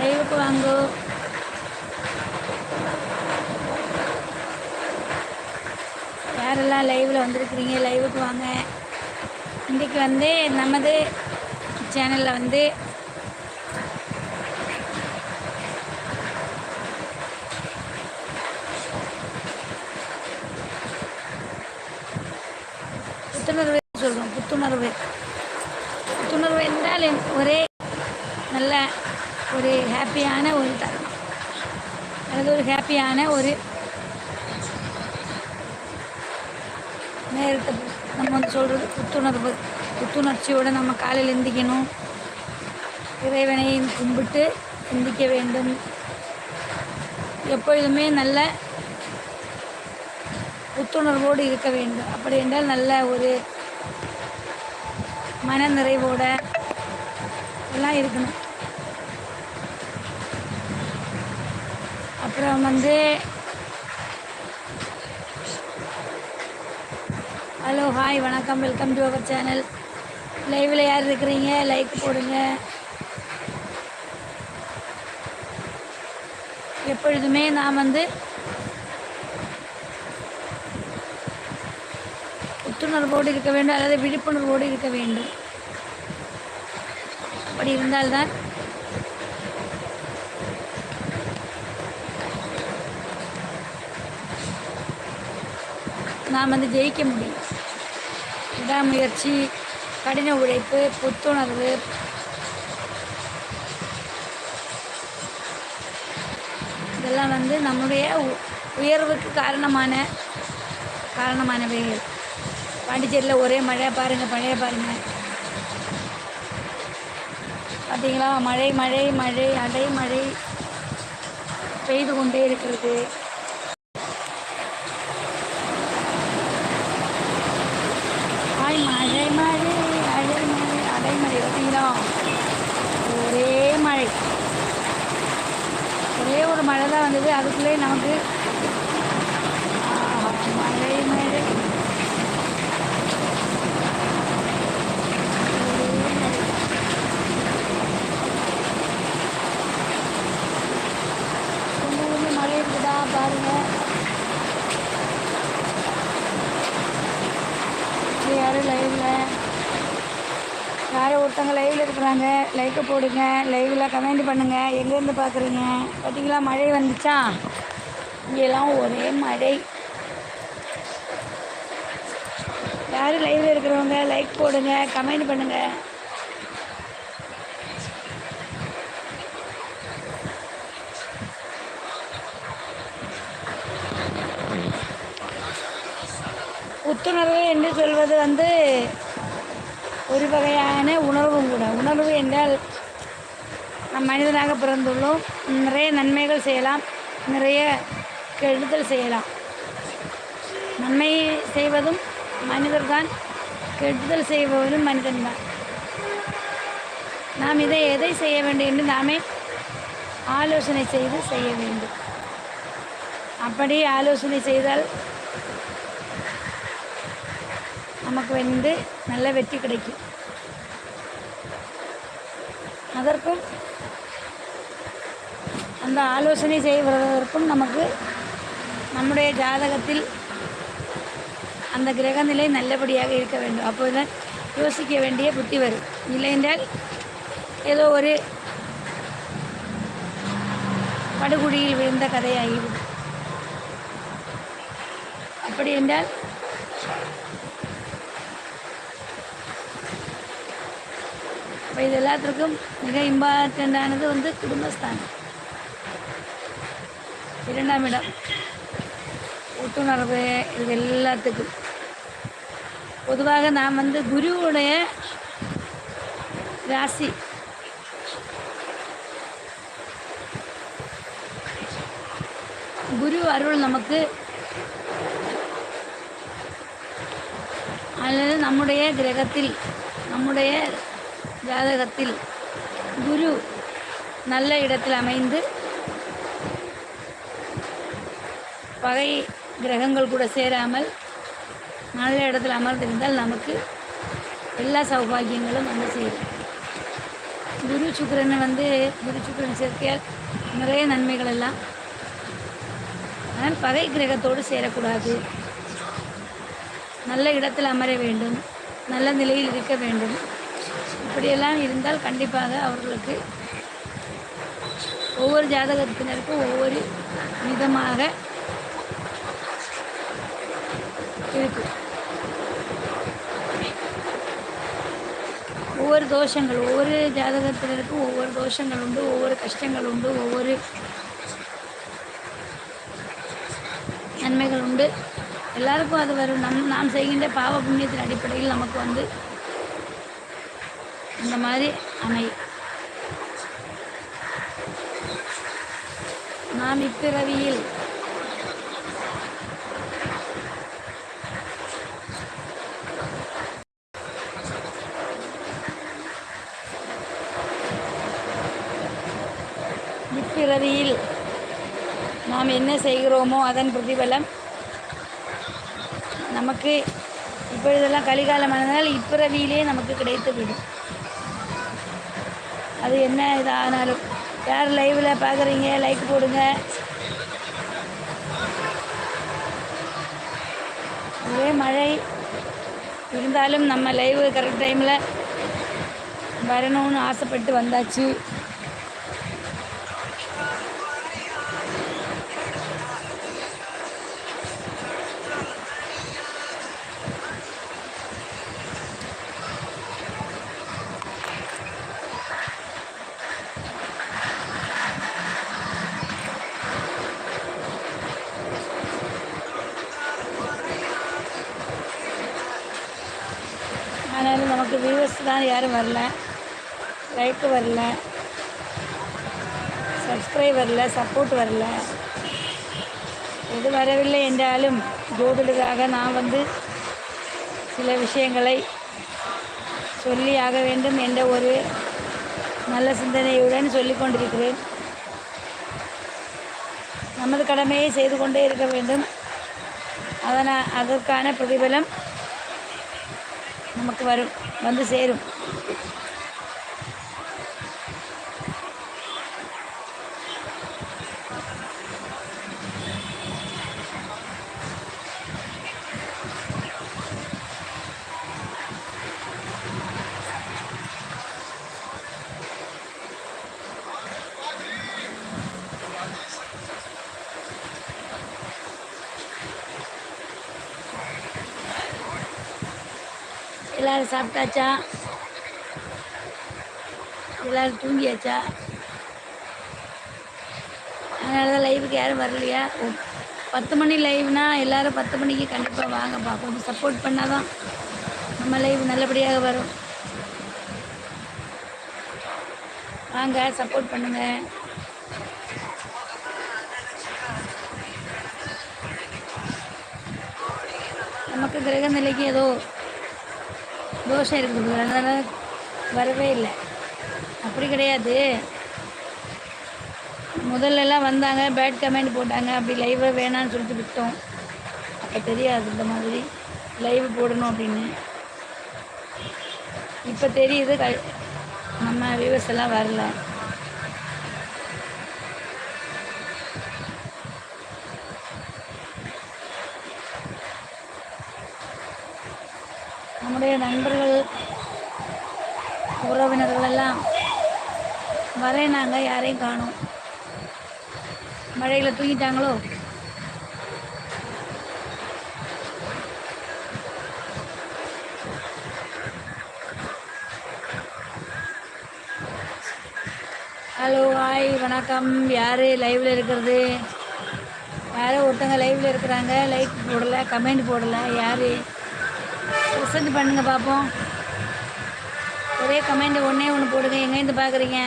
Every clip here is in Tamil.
லைவுக்கு வாங்கோ. யாரெல்லாம் லைவில் வந்திருக்கிறீங்க லைவுக்கு வாங்க. இன்றைக்கி வந்து நமது சேனலில் வந்து புத்துணர்வு சொல்கிறோம் புத்துணர்வு. புத்துணர்வு என்றால் ஒரே நல்ல ஒரு ஹாப்பியான ஒரு தருணம். அது ஒரு ஹாப்பியான ஒரு நேரத்தை நம்ம வந்து சொல்கிறது புத்துணர்வு புத்துணர்ச்சியோடு நம்ம காலையில் எந்திக்கணும். இறைவனை கும்பிட்டு எந்திக்க வேண்டும். எப்பொழுதுமே நல்ல புத்துணர்வோடு இருக்க வேண்டும். அப்படி என்றால் நல்ல ஒரு மன நிறைவோட எல்லாம் இருக்கணும். அப்புறம் வந்து ஹலோ ஹாய் வணக்கம் வெல்கம் டு அவர் சேனல் லைவில் யார் இருக்கிறீங்க? லைக் போடுங்க. எப்பொழுதுமே நான் வந்து புத்துணர்வோடு இருக்க வேண்டும் அல்லது விழிப்புணர்வோடு இருக்க வேண்டும். அப்படி இருந்தால்தான் நாம் வந்து ஜெயிக்க முடியும். விடாமுயற்சி கடின உழைப்பு புத்துணர்வு. இதெல்லாம் வந்து நம்முடைய உ- உயர்வுக்கு காரணமான காரணமானவைகள். பாண்டிச்சேரியில் ஒரே மழையை பாருங்கள் மழையை பாருங்கள் பார்த்தீங்களா? மழை மழை மழை அடை மழை பெய்து கொண்டே இருக்கிறது ஆய் மழை மழை அடை மழை அடை மழை பார்த்தீங்களா ஒரே மழை. ஒரே ஒரு மழை தான் வந்தது. அதுக்குள்ளே நமக்கு மழை மழை ஒரே மழை. உங்க ஊர்ல மழை இருக்குதா பாருங்க இது யாரும் லைவ்ல யாரோ ஒருத்தவங்க லைவில் இருக்கிறாங்க. லைக்கை போடுங்க. லைவில் கமெண்ட் பண்ணுங்கள் எங்கேருந்து பார்க்குறீங்க பார்த்தீங்களா மழை வந்துச்சா? இங்கெல்லாம் ஒரே மழை. யார் லைவில் இருக்கிறவங்க லைக் போடுங்க கமெண்ட் பண்ணுங்க. புத்துணர்வு என்று சொல்வது வந்து ஒரு வகையான உணர்வும் கூட. உணர்வு என்றால் நம் மனிதனாக பிறந்துள்ளோம். நிறைய நன்மைகள் செய்யலாம். நிறைய கெடுதல் செய்யலாம். நன்மை செய்வதும் மனிதர்தான். கெடுதல் செய்பவரும் மனிதன்தான். நாம் இதை எதை செய்ய வேண்டும் என்று நாமே ஆலோசனை செய்து செய்ய வேண்டும். அப்படி ஆலோசனை செய்தால் நமக்கு வந்து நல்ல வெற்றி கிடைக்கும். அதற்கும் அந்த ஆலோசனை செய்வதற்கும் நமக்கு நம்முடைய ஜாதகத்தில் அந்த கிரகநிலை நல்லபடியாக இருக்க வேண்டும். அப்போதுதான் யோசிக்க வேண்டிய புத்தி வரும். இல்லை என்றால் ஏதோ ஒரு படுகுடியில் விழுந்த கதையாகிவிடும். அப்படி என்றால் இப்போ இது எல்லாத்துக்கும் மிக இம்பார்ட்டண்ட்டானது வந்து குடும்பஸ்தானம். இரண்டாம் இடம். புத்துணர்வு இது எல்லாத்துக்கும். பொதுவாக நான் வந்து குருவுடைய ராசி. குரு அருள் நமக்கு அல்லது நம்முடைய கிரகத்தில் நம்முடைய ஜாதகத்தில் குரு நல்ல இடத்தில் அமைந்து பகை கிரகங்கள் கூட சேராமல் நல்ல இடத்தில் அமர்ந்திருந்தால் நமக்கு எல்லா சௌபாகியங்களும் வந்து சேரும். குரு சுக்கரனை வந்து குரு சுக்கிரன் சேர்க்கையால் நிறைய நன்மைகள் எல்லாம். ஆனால் பகை கிரகத்தோடு சேரக்கூடாது. நல்ல இடத்தில் அமர வேண்டும். நல்ல நிலையில் இருக்க வேண்டும். இப்படியெல்லாம் இருந்தால் கண்டிப்பாக அவர்களுக்கு ஒவ்வொரு ஜாதகத்தினருக்கும் ஒவ்வொரு விதமாக இருக்கும் ஒவ்வொரு தோஷங்கள் ஒவ்வொரு ஜாதகத்தினருக்கும் ஒவ்வொரு தோஷங்கள் உண்டு ஒவ்வொரு கஷ்டங்கள் உண்டு ஒவ்வொரு நன்மைகள் உண்டு. எல்லாருக்கும் அது வரும். நம் நாம் செய்கின்ற பாவ புண்ணியத்தின் அடிப்படையில் நமக்கு வந்து இந்த மாதிரி அமையும் நாம் இப்பிறவியில் இப்பிறவியில் நாம் என்ன செய்கிறோமோ அதன் பிரதிபலம் நமக்கு இப்பொழுதெல்லாம் கலிகாலமானதால் இப்பிறவியிலே நமக்கு கிடைத்து விடும் அது என்ன இதானாலும். யார் லைவில் பார்க்குறீங்க லைக் போடுங்க. ஒரே மழை. இருந்தாலும் நம்ம லைவ் கரெக்ட் டைமில் வரணும்னு ஆசைப்பட்டு வந்தாச்சு. ஆனாலும் நமக்கு வியூவர்ஸ் தான் யாரும் வரல. லைக்கு வரல. சப்ஸ்கிரைப் வரல சப்போர்ட் வரல. எது வரவில்லை என்றாலும் ஜோதிடராக நான் வந்து சில விஷயங்களை சொல்லி ஆக வேண்டும் என்ற ஒரு நல்ல சிந்தனையுடன் சொல்லி கொண்டிருக்கிறேன். நமது கடமையை செய்து கொண்டே இருக்க வேண்டும். அதனால் அதற்கான பிரதிபலம் நமக்கு வரும் வந்து சேரும். எல்லோரும் சாப்பிட்டாச்சா? எல்லோரும் தூங்கியாச்சா? அதனால தான் லைவுக்கு யாரும் வரலையா? ஓ, பத்து மணி லைவ்னா எல்லோரும் பத்து மணிக்கு கண்டிப்பாக வாங்கப்பா கொஞ்சம் சப்போர்ட் பண்ணால் தான் நம்ம லைவ் நல்லபடியாக வரும். வாங்க சப்போர்ட் பண்ணுங்கள் நமக்கு கிரக நிலைக்கு ஏதோ தோஷம் இருக்குது. அதனால் வரவே இல்லை. அப்படி கிடையாது. முதல்லலாம் வந்தாங்க. பேட் கமெண்ட் போட்டாங்க. அப்படி லைவை வேணான்னு சொல்லிட்டு விட்டோம். அப்போ தெரியாது இந்த மாதிரி லைவ் போடணும் அப்படின்னு. இப்போ தெரியுது. க நம்ம வியூவர்ஸ் எல்லாம் வரல. நம்முடைய நண்பர்கள் உறவினர்கள் எல்லாம் நாங்கள் யாரையும் காணோம். மழையில் தூங்கிட்டாங்களோ? ஹலோ ஹாய் வணக்கம். யார் லைவில் இருக்கிறது? யாரோ ஒருத்தங்க லைவில் இருக்கிறாங்க. லைக் போடலை கமெண்ட் போடலை. யார்? ரிசல்ட் பண்ணுங்க பார்ப்போம் ஒரே கமெண்ட் ஒன்றே ஒன்று போடுங்க. எங்கேருந்து பார்க்குறீங்க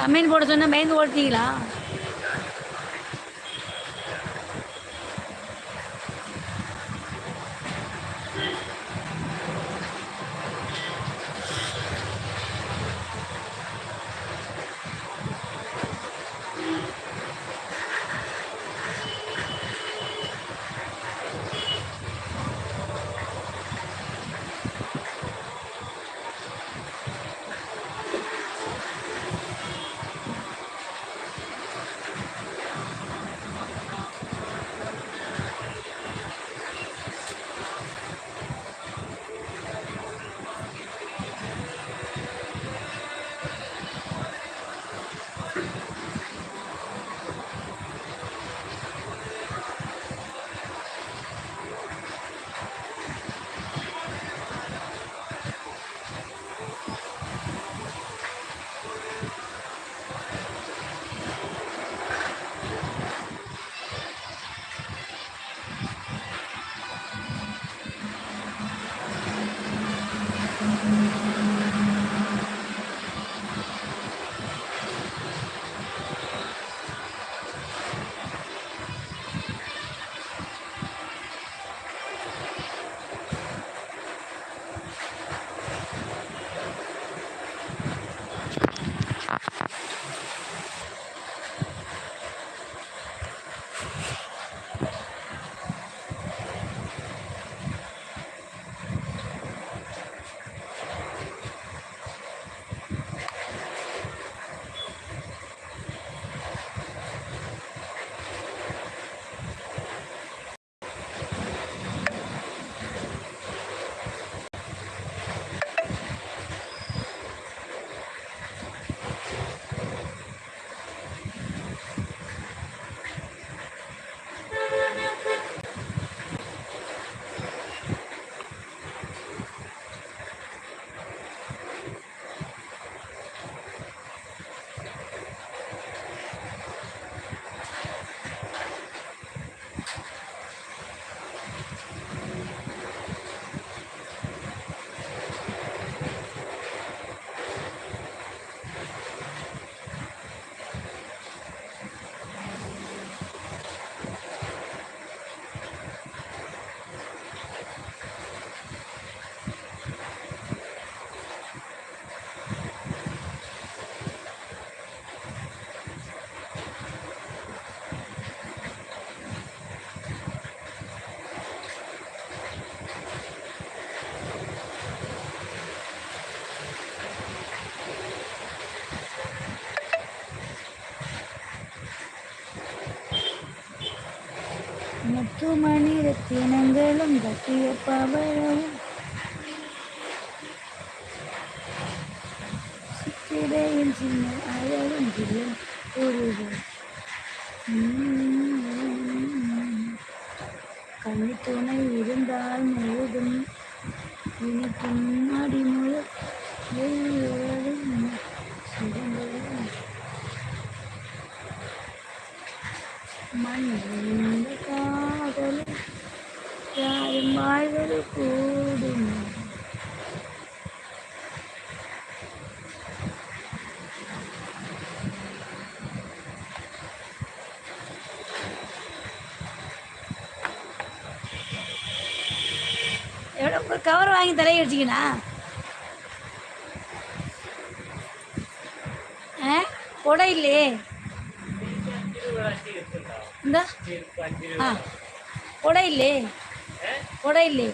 கமெண்ட் போட சொன்னால் பயந்து ஓடுத்தீங்களா? முத்துமணி ரத்தினங்களும் கட்டிய பவரவும் சித்திரையின் சின்ன அழகும் தில்லும் பொருது கண்ணி துணை இருந்தால் முழுதும் இனிக்கும் அடிமுழு. சிறந்த மண்ணிந்த காதலும் யாரும் வாழ்வது கூடும் எவ்வளோ ஒரு கவர் வாங்கி தலையை அடிச்சிக்கினா ஆ கொடை இல்லையே എന്താ? ആ. കുടയില്ലേ കുടയില്ലേ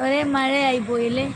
ഒരേ മഴയായി പോയില്ലേ